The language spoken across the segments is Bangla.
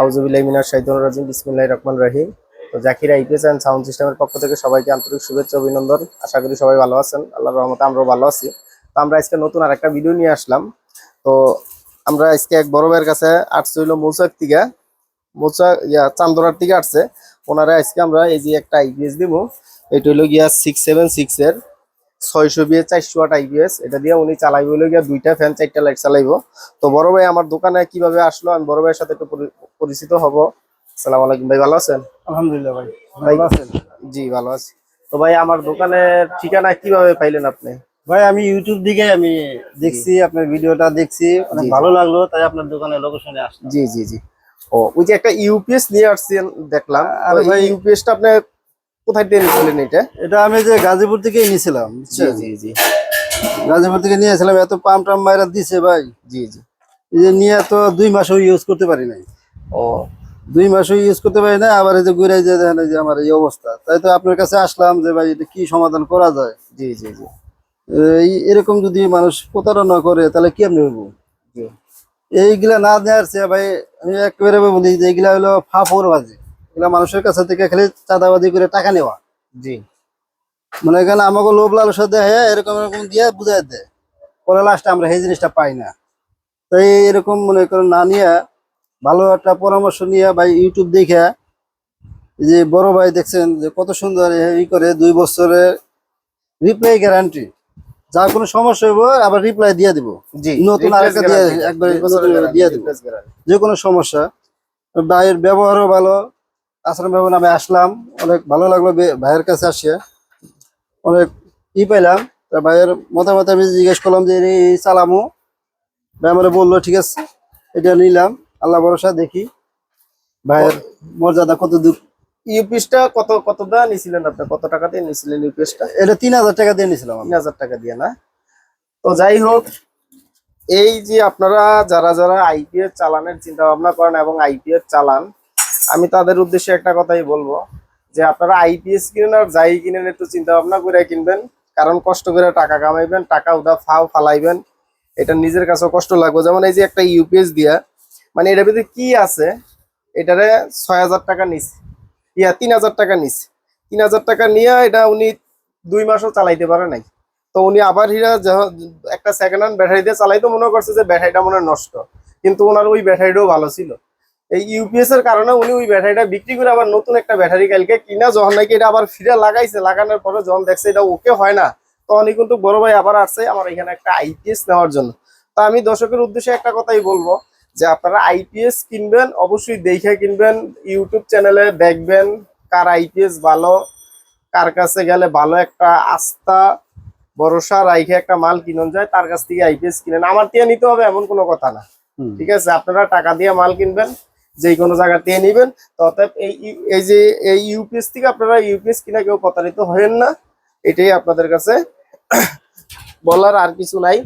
আউজুবিল্লাহ মিনার শাহিদুর রাজিম বিসমিল্লাহ রহমান রহিম। তো জাকির আইপিএস অ্যান্ড সাউন্ড সিস্টেমের পক্ষ থেকে সবাইকে আন্তরিক শুভেচ্ছা, অভিনন্দন। আশা করি সবাই ভালো আছেন। আল্লাহর রহমতে আমরাও ভালো আছি। তো আমরা আজকে নতুন আর একটা ভিডিও নিয়ে আসলাম। তো আমরা আজকে এক বড় ভাইয়ের কাছে আসছে হইল মৌচাক থেকে। মৌচা ইয়া, চান্দরার থেকে আসছে। ওনারা আজকে আমরা এই যে একটা আইপিএস দিব, এটা হইল গিয়া সিক্স সেভেন সিক্স এর। ছয়শো বিয়ে চারশো আট আইপিএস এটা দিয়ে উনি চালাইব গিয়া দুইটা ফ্যান চারটা লাইট চালাইবো। তো বড় ভাই আমার দোকানে কীভাবে আসলো? আমি বড় ভাইয়ের সাথে একটু পরিচিত হব। আসসালামু আলাইকুম ভাই ভালো আছেন? আলহামদুলিল্লাহ ভাই ভালো আছেন? জি ভালো আছি। তো ভাই আমার দোকানের ঠিকানা কীভাবে পাইলেন আপনি? ভাই আমি ইউটিউব দিকে আমি দেখছি আপনার ভিডিওটা দেখছি অনেক। ভালো লাগল তাই আপনার দোকানের লোকেশনে আসলাম। জি জি জি। ও ওই যে একটা ইউপিএস নিয়ে আসছেন দেখলাম। আরে ভাই- ইউপিএসটা আপনি কোথায় দিয়ে নিয়েছিলেন এটা? এটা আমি যে গাজীপুর থেকে নিয়েছিলাম জি জি জি। গাজীপুর থেকে নিয়েছিলাম এত পাম্প টাম মাইরা দিছে ভাই। জি জি। এই যে নিয়ে তো দুই মাসও ইউজ করতে পারি নাই। ও। দুই মাসও ইউজ করতে পারি না আবার এই যে ঘুরে যে দেখেন যে আমার এই অবস্থা। তাই তো আপনার কাছে আসলাম যে ভাই এটা কি সমাধান করা যায়? জি জি জি। এই এরকম যদি মানুষ প্রতারণা করে তাহলে কি আপনি হব? এইগুলা না দেওয়ার চেয়ে ভাই আমি একেবারে বলি যে এইগুলা হলো ফাফর বাজি এগুলা মানুষের কাছে থেকে খালি চাঁদাবাজি করে টাকা নেওয়া। জি। মানে এখানে আমাকে লোভ লালসা দেয় এরকম এরকম দিয়ে বুঝাই দেয়। পরে লাস্টে আমরা এই জিনিসটা পাই না। তাই এরকম মনে করেন না নিয়ে ভালো একটা পরামর্শ নিয়ে ভাই ইউটিউব দেখে এই যে বড় ভাই দেখছেন যে কত সুন্দর ই করে দুই বছরের রিপ্লাই গ্যারান্টি যা কোনো সমস্যা হইব আবার রিপ্লাই দিয়ে দিব। জি। নতুন আরেকটা দিয়ে একবারে দিয়ে দিব। যে কোনো সমস্যা। ভাইয়ের ব্যবহারও ভালো। আশ্রম ব্যবহার আমি আসলাম। অনেক ভালো লাগল ভাইয়ের কাছে আসিয়া। অনেক ই পাইলাম। ভাইয়ের মতামত আমি জিজ্ঞেস করলাম যে এই চালামো? ভাই আমার বলল ঠিক আছে। এটা নিলাম। আল্লাহ ভরসা দেখি ভাইয়ের মর্যাদা কত দূর। ইউপিএসটা কত কত দা নিছিলেন আপনি? কত টাকা দিয়ে নিছিলেন ইউপিএসটা এটা তিন হাজার টাকা দিয়ে নিয়েছিলাম আমি। তিন হাজার টাকা দিয়ে না? তো যাই হোক এই যে আপনারা যারা যারা আইপিএস চালানের চিন্তা ভাবনা করেন এবং আইপিএস চালান আমি তাদের উদ্দেশ্যে একটা কথাই বলব যে আপনারা আইপিএস কিনেন আর যাই কিনেন, একটু চিন্তা ভাবনা করে কিনবেন। কারণ কষ্ট করে টাকা কামাইবেন, টাকা উদা ফাও ফালাইবেন। এটা নিজের কাছেও কষ্ট লাগবে। যেমন এই যে একটা ইউপিএস দিয়া মানে এটার ভিতরে কি আছে? এটারে ছয় হাজার টাকা নিস। ইয়া, তিন হাজার টাকা নিস। তিন হাজার টাকা নিয়ে এটা উনি দুই মাসও চালাইতে পারে নাই। তো উনি আবার হিরা একটা সেকেন্ড হ্যান্ড ব্যাটারি দিয়ে চালাইতো, মনে করছে যে ব্যাটারিটা মনে নষ্ট। কিন্তু ওনার ওই ব্যাটারিটাও ভালো ছিল। এই ইউপিএস এর কারণে উনি ওই ব্যাটারিটা বিক্রি করে আবার নতুন একটা ব্যাটারি কালকে কিনা। যখন নাকি এটা আবার ফিরে লাগাইছে লাগানোর পরে যখন দেখছে এটা ওকে হয় না তখনই কিন্তু বড় ভাই আবার আসছে আমার এখানে একটা আইপিএস নেওয়ার জন্য। তো আমি দর্শকের উদ্দেশ্যে একটা কথাই বলব যে আপনারা আইপিএস কিনবেন অবশ্যই দেখে কিনবেন ইউটিউব চ্যানেলে দেখবেন কার আইপিএস ভালো কার কাছে গেলে ভালো একটা আস্থা ভরসা রাইখে একটা মাল কিনন যায় তার কাছ থেকে আইপিএস কিনেন। আমার দিয়ে নিতে হবে এমন কোনো কথা না। ঠিক আছে আপনারা টাকা দিয়ে মাল কিনবেন যে কোনো জায়গা দিয়ে নিবেন। অতএব এই এই যে, এই ইউপিএস থেকে আপনারা ইউপিএস কিনা কেউ প্রতারিত হবেন না। এটাই আপনাদের কাছে বলার আর কিছু নাই।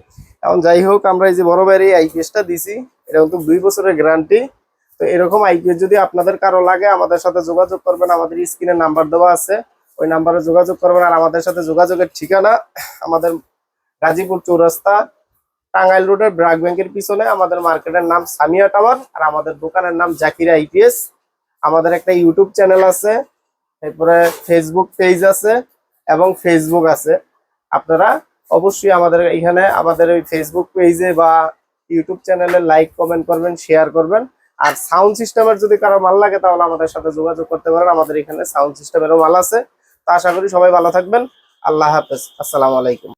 এখন যাই হোক, আমরা এই যে বড় এই আইপিএসটা দিছি, এটা কিন্তু দুই বছরের গ্যারান্টি তো এরকম আইপিএস যদি আপনাদের কারও লাগে, আমাদের সাথে যোগাযোগ করবেন। আমাদের স্ক্রিনে নাম্বার দেওয়া আছে। ওই নাম্বারে যোগাযোগ করবেন। আর আমাদের সাথে যোগাযোগের ঠিকানা আমাদের গাজীপুর চৌরাস্তা টাঙ্গাইল রোডের ব্রাক ব্যাংকের পিছনে আমাদের মার্কেটের নাম সামিয়া টাওয়ার আর আমাদের দোকানের নাম জাকিরা আইপিএস। আমাদের একটা ইউটিউব চ্যানেল আছে, এরপরে ফেসবুক পেজ আছে এবং ফেসবুক আছে। আপনারা অবশ্যই আমাদের এখানে আমাদের ওই ফেসবুক পেজে বা ইউটিউব চ্যানেলে লাইক, কমেন্ট করবেন, শেয়ার করবেন। আর সাউন্ড সিস্টেমের যদি কারও মাল লাগে তাহলে আমাদের সাথে যোগাযোগ করতে পারেন। আমাদের এখানে সাউন্ড সিস্টেমেরও মাল আছে। তো আশা করি সবাই ভালো থাকবেন। আল্লাহ হাফেজ। আসসালামু আলাইকুম।